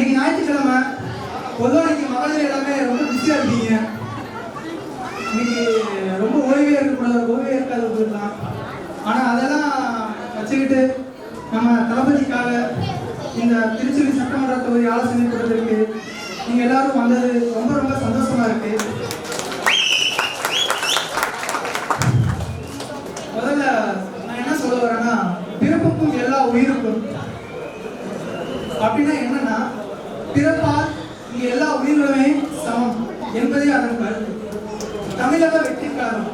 இன்னைக்கு ஞாயிற்றுக்கிழமை பொதுவாக இன்னைக்கு மகளிர் எல்லாமே ரொம்ப பிஸியாக இருக்கீங்க இன்னைக்கு ரொம்ப ஓய்வே இருக்கக்கூடாது ஓய்வே இருக்காது போயிடலாம் ஆனால் அதெல்லாம் வச்சுக்கிட்டு நம்ம தளபதிக்காக இந்த திருச்சுழி சட்டமன்ற தொகுதி ஆலோசனை கூட்டத்திற்கு நீங்கள் எல்லாரும் வந்தது ரொம்ப ரொம்ப சந்தோஷமா இருக்கு. முதல்ல நான் என்ன சொல்ல வரேன்னா பிறப்புக்கும் எல்லா உயிருக்கும் அப்படின்னா என்னன்னா பிறப்பால் இங்கு எல்லா உயிர்களுமே சமம் என்பதே அதன் கருத்து. தமிழக வெற்றி கழகம்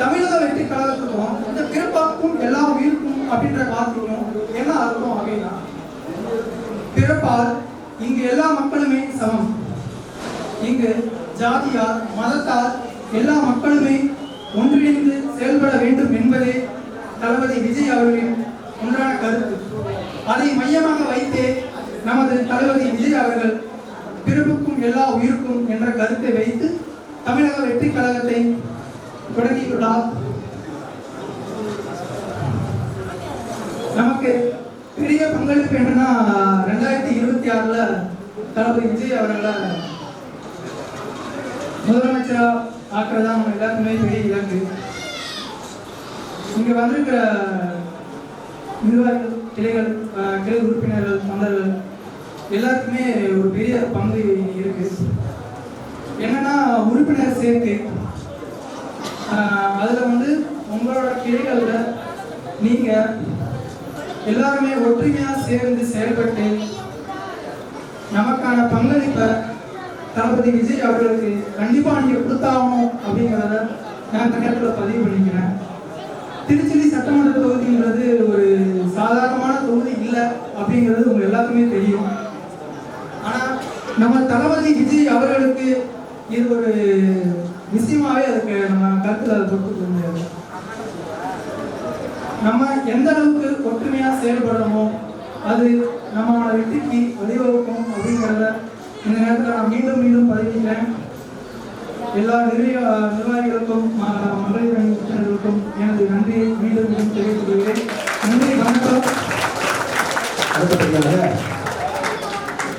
தமிழக வெற்றி கழகத்துக்கும் இந்த பிறப்பாக்கும் எல்லா உயிருக்கும் அப்படின்ற வார்த்தைக்கும் என்ன அர்த்தம் அப்படின்னா பிறப்பால் இங்கு எல்லா மக்களுமே சமம். இங்கு ஜாதியார் மதத்தார் எல்லா மக்களுமே ஒன்றிணைந்து செயல்பட வேண்டும் என்பதே தளபதி விஜய் அவர்களின் ஒன்றான கருத்து. அதை மையமாக வைத்தே நமது தளபதி விஜய் அவர்கள் பிறப்புக்கும் எல்லா உயிருக்கும் என்ற கருத்தை வைத்து தமிழக வெற்றி கழகத்தை தொடங்கியுள்ளார். நமக்கு பெரிய பங்களிப்பு என்னன்னா ரெண்டாயிரத்தி இருபத்தி ஆறுல தளபதி விஜய் அவர்களை முதலமைச்சரா ஆக்குறதா நம்ம எல்லாருக்குமே பெரிய இலக்கு. இங்க வந்திருக்கிற நிர்வாகிகள் கிளைகள் கிளை உறுப்பினர்கள் தொண்டர்கள் எல்லாருக்குமே ஒரு பெரிய பங்கு இருக்கு. என்னன்னா உறுப்பினர் சேர்க்கை. அதில் அதுல வந்து உங்களோட கிளைகளில் நீங்க எல்லாருமே ஒற்றுமையா சேர்ந்து செயல்பட்டு நமக்கான பங்களிப்பை தளபதி விஜய் அவர்களுக்கு கண்டிப்பா நீங்க கொடுத்தாகணும் அப்படிங்கிறத நான் இந்த நேரத்தில் பதிவு பண்ணிக்கிறேன். திருச்சி சட்டமன்ற தொகுதிங்கிறது ஒரு சாதாரணமான தொகுதி இல்லை அப்படிங்கிறது உங்க எல்லாருக்குமே தெரியும். நம்ம தளபதி விஜய் அவர்களுக்கு இது ஒரு விஷயமாவே அதுக்கு நம்ம கருத்தில் அதை தொட்டு நம்ம எந்த அளவுக்கு ஒற்றுமையா செயல்படுறோமோ அது நம்மளோட வெற்றிக்கு வழிவகுக்கும் அப்படிங்கிறத இந்த நேரத்தில் நான் மீண்டும் மீண்டும் பதிவிக்கிறேன் எல்லா நிர்வாக நிர்வாகிகளுக்கும் மகளிர் உறுப்பினர்களுக்கும் எனது நன்றியை மீண்டும் மீண்டும் தெரிவித்துக் கொள்கிறேன். நன்றி வணக்கம். அடுத்தபடியாக